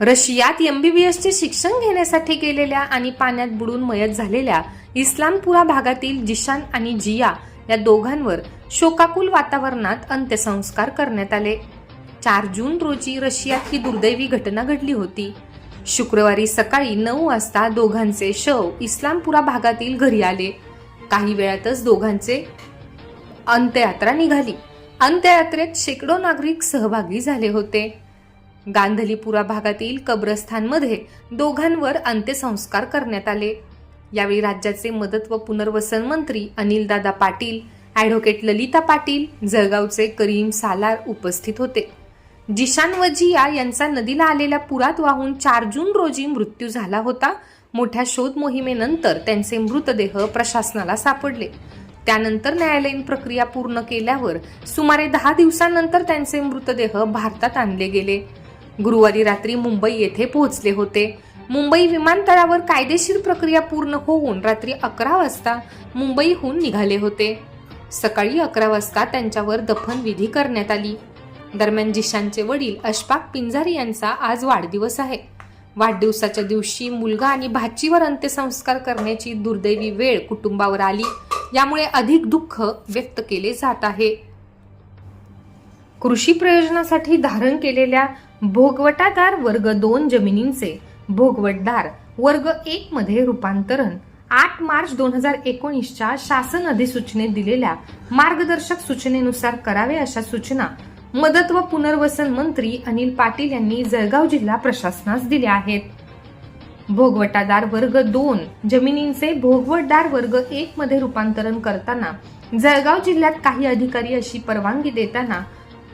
रशियात एमबीबीएसचे शिक्षण घेण्यासाठी गेलेल्या आणि पाण्यात बुडून मयत झालेल्या इस्लामपुरा भागातील जिशान आणि जिया या दोघांवर शोकाकुल वातावरणात अंत्यसंस्कार करण्यात आले. चार जून रोजी रशियात ही दुर्दैवी घटना घडली होती. शुक्रवारी सकाळी नऊ वाजता दोघांचे शव इस्लामपुरा भागातील घरी आले. काही वेळातच दोघांचे अंत्ययात्रा निघाली. अंत्ययात्रेत शेकडो नागरिक सहभागी झाले होते. गांधलीपुरा भागातील कब्रस्थानमध्ये दोघांवर अंत्यसंस्कार करण्यात आले. यावेळी राज्याचे मदत व पुनर्वसन मंत्री अनिलदादा पाटील ॲडव्होकेट ललिता पाटील जळगावचे करीम सालार उपस्थित होते. जिशान व जिया यांचा नदीला आलेल्या पुरात वाहून चार जून रोजी मृत्यू झाला होता. मोठ्या शोध मोहिमेनंतर त्यांचे मृतदेह प्रशासनाला सापडले. त्यानंतर न्यायालयीन प्रक्रिया पूर्ण केल्यावर सुमारे दहा दिवसांनंतर त्यांचे मृतदेह भारतात आणले गेले. गुरुवारी रात्री मुंबई येथे पोहोचले होते. मुंबई विमानतळावर कायदेशीर प्रक्रिया पूर्ण होऊन रात्री अकरा वाजता मुंबईहून निघाले होते. सकाळी अकरा वाजता त्यांच्यावर दफनविधी करण्यात आली. दरम्यान जिशांचे वडील अशफाक पिंजारी यांचा आज वाढदिवस आहे. वाढदिवसाच्या दिवशी मुलगा आणि भाचीवर अंत्यसंस्कार करण्याची दुर्दैवी वेळ कुटुंबावर आली. यामुळे अधिक दुःख व्यक्त केले जात आहे. कृषी प्रयोजनासाठी धारण केलेल्या भोगवटादार वर्ग दोन जमिनींचे भोगवटदार वर्ग एक मध्ये रूपांतरण. आठ मार्च दोन हजार एकोणीसच्या शासन अधिसूचनेत दिलेल्या मार्गदर्शक सूचनेनुसार करावे अशा सूचना मदत व पुनर्वसन मंत्री अनिल पाटील यांनी जळगाव जिल्हा प्रशासनास दिल्या आहेत. भोगवटादार वर्ग दोन जमिनींचे भोगवटदार वर्ग एक मध्ये रूपांतरण करताना जळगाव जिल्ह्यात काही अधिकारी अशी परवानगी देताना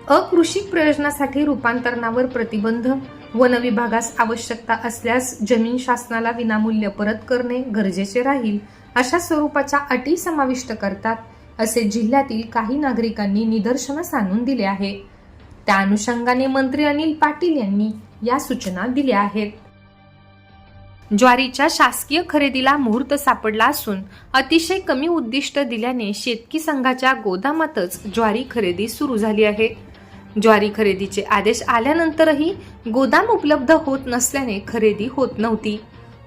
अकृषिक प्रयोजनासाठी रूपांतरणावर प्रतिबंध वन विभागास आवश्यकता असल्यास जमीन शासनाला विनामूल्य परत करणे गरजेचे राहील अशा स्वरूपाच्या अटी समाविष्ट करतात असे जिल्ह्यातील काही नागरिकांनी निदर्शनास आणून दिले आहे. त्या अनुषंगाने मंत्री अनिल पाटील यांनी या सूचना दिल्या आहेत. ज्वारीच्या शासकीय खरेदीला मुहूर्त सापडला असून अतिशय कमी उद्दिष्ट दिल्याने शेतकी संघाच्या गोदामातच ज्वारी खरेदी सुरू झाली आहे. ज्वारी खरेदीचे आदेश आल्यानंतरही गोदाम उपलब्ध होत नसल्याने खरेदी होत नव्हती.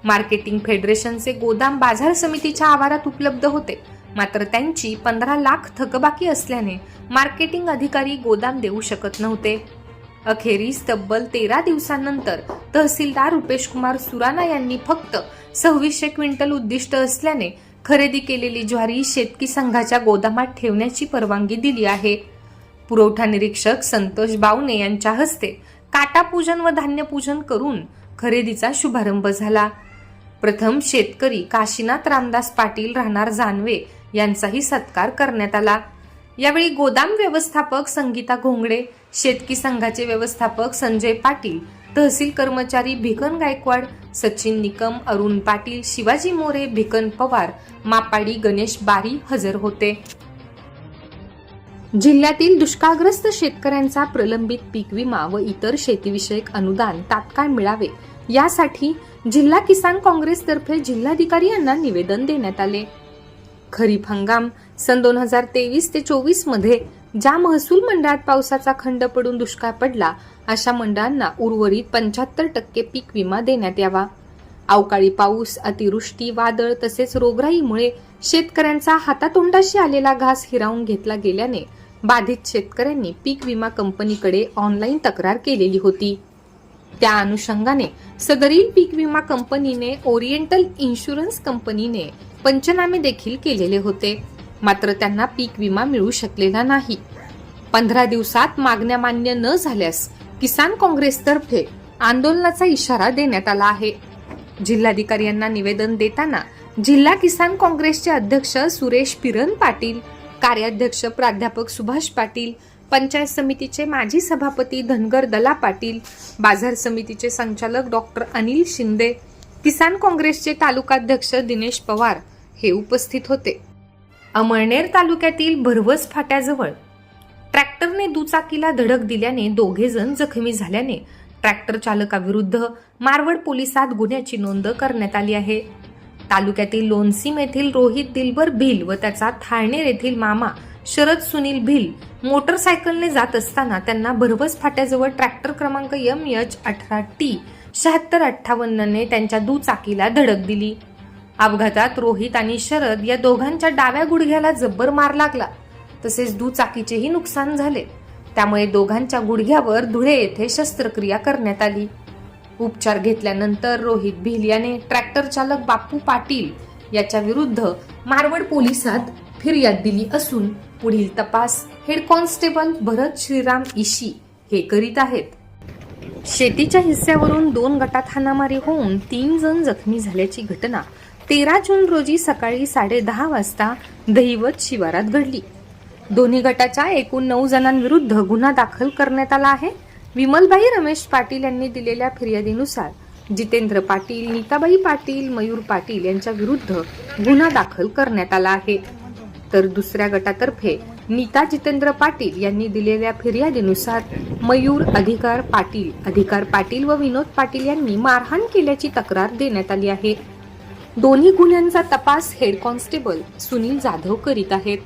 मार्केटिंग फेडरेशनचे गोदाम बाजार समितीच्या आवारात उपलब्ध होते. मात्र त्यांची पंधरा लाख थकबाकी असल्याने मार्केटिंग अधिकारी गोदाम देऊ शकत नव्हते. अखेरीस तब्बल तेरा दिवसांनंतर तहसीलदार रुपेश कुमार सुराना यांनी फक्त सव्वीसशे क्विंटल उद्दिष्ट असल्याने खरेदी केलेली ज्वारी शेतकी संघाच्या गोदामात ठेवण्याची परवानगी दिली आहे. पुरवठा निरीक्षक संतोष बावने यांच्या हस्ते काटापूजन व धान्यपूजन करून खरेदीचा शुभारंभ झाला. प्रथम शेतकरी काशीनाथ रामदास पाटील राहणार जानवे यांचाही सत्कार करण्यात आला. यावेळी गोदाम व्यवस्थापक संगीता घोंगडे शेतकी संघाचे व्यवस्थापक संजय पाटील तहसील कर्मचारी भिकन गायकवाड सचिन निकम अरुण पाटील शिवाजी मोरे भिकन पवार मापाडी गणेश बारी हजर होते. जिल्ह्यातील दुष्काळग्रस्त शेतकऱ्यांचा प्रलंबित पीक विमा व इतर शेतीविषयक अनुदान तात्काळ मिळावे यासाठी जिल्हा किसान काँग्रेसतर्फे जिल्हाधिकारी यांना निवेदन देण्यात आले. खरीप हंगाम सन दोन हजार तेवीस ते चोवीसमध्ये ज्या महसूल मंडळात पावसाचा खंड पडून दुष्काळ पडला अशा मंडळांना उर्वरित पंच्याहत्तर टक्के पीक विमा देण्यात यावा. अवकाळी पाऊस अतिवृष्टी वादळ तसेच रोगराईमुळे शेतकऱ्यांचा हातातोंडाशी आलेला घास हिरावून घेतला गेल्याने बाधित शेतकऱ्यांनी पीक विमा कंपनीकडे ऑनलाईन तक्रार केलेली होती. त्या अनुषंगाने सदरील पीक विमा कंपनीने ओरिएंटल इन्शुरन्स कंपनीने पंचनामे देखील केलेले होते. मात्र त्यांना पीक विमा मिळू शकलेला नाही. पंधरा दिवसात मागण्या मान्य न झाल्यास किसान काँग्रेसतर्फे आंदोलनाचा इशारा देण्यात आला आहे. जिल्हाधिकारी यांना निवेदन देताना जिल्हा किसान काँग्रेसचे अध्यक्ष सुरेश पिरन पाटील कार्याध्यक्ष प्राध्यापक सुभाष पाटील पंचायत समितीचे माजी सभापती धनगर दला पाटील बाजार समितीचे संचालक डॉक्टर अनिल शिंदे किसान काँग्रेसचे तालुकाध्यक्ष दिनेश पवार हे उपस्थित होते. अमळनेर तालुक्यातील भरवस फाट्याजवळ ट्रॅक्टरने दुचाकीला धडक दिल्याने दोघे जण जखमी झाल्याने ट्रॅक्टर चालकाविरुद्ध मारवड पोलिसात गुन्ह्याची नोंद करण्यात आली आहे. तालुक्यातील लोणसीम येथील रोहित दिलबर भिल व त्याचा थाळनेर येथील मामा शरद सुनील भिल मोटरसायकलने जात असताना त्यांना भरवस फाट्याजवळ ट्रॅक्टर क्रमांक एम एच अठरा टी शहात्तर अठ्ठावन्नने त्यांच्या दुचाकीला धडक दिली. अपघातात रोहित आणि शरद या दोघांच्या डाव्या गुडघ्याला जब्बर मार लागला. तसेच दुचाकीचेही नुकसान झाले. त्यामुळे दोघांच्या गुडघ्यावर धुळे येथे शस्त्रक्रिया करण्यात आली. उपचार घेतल्यानंतर रोहित भिल याने ट्रॅक्टर चालक बापू पाटील याच्या विरुद्ध मारवड पोलिसात फिर्याद दिली असून पुढील तपास हेड कॉन्स्टेबल भरत श्रीराम इशी हे करीत आहेत. शेतीच्या हिस्स्यावरून दोन गटात हाणामारी होऊन तीन जण जखमी झाल्याची घटना तेरा जून रोजी सकाळी साडेदहा वाजता दहिवत शिवारात घडली. दोन्ही गटाच्या एकूण नऊ जणांविरुद्ध गुन्हा दाखल करण्यात आला आहे. विमलबाई रमेश पाटील यांनी दिलेल्या फिर्यादीनुसार जितेंद्र पाटील नीताबाई पाटील मयूर पाटील यांच्या विरुद्ध गुन्हा दाखल करण्यात आला आहे. तर दुसऱ्या गटातर्फे नीता जितेंद्र पाटील यांनी दिलेल्या फिर्यादीनुसार मयूर अधिकार पाटील अधिकार पाटील व विनोद पाटील यांनी मारहाण केल्याची तक्रार देण्यात आली आहे. दोन्ही गुन्ह्यांचा तपास हेड कॉन्स्टेबल सुनील जाधव करीत आहेत.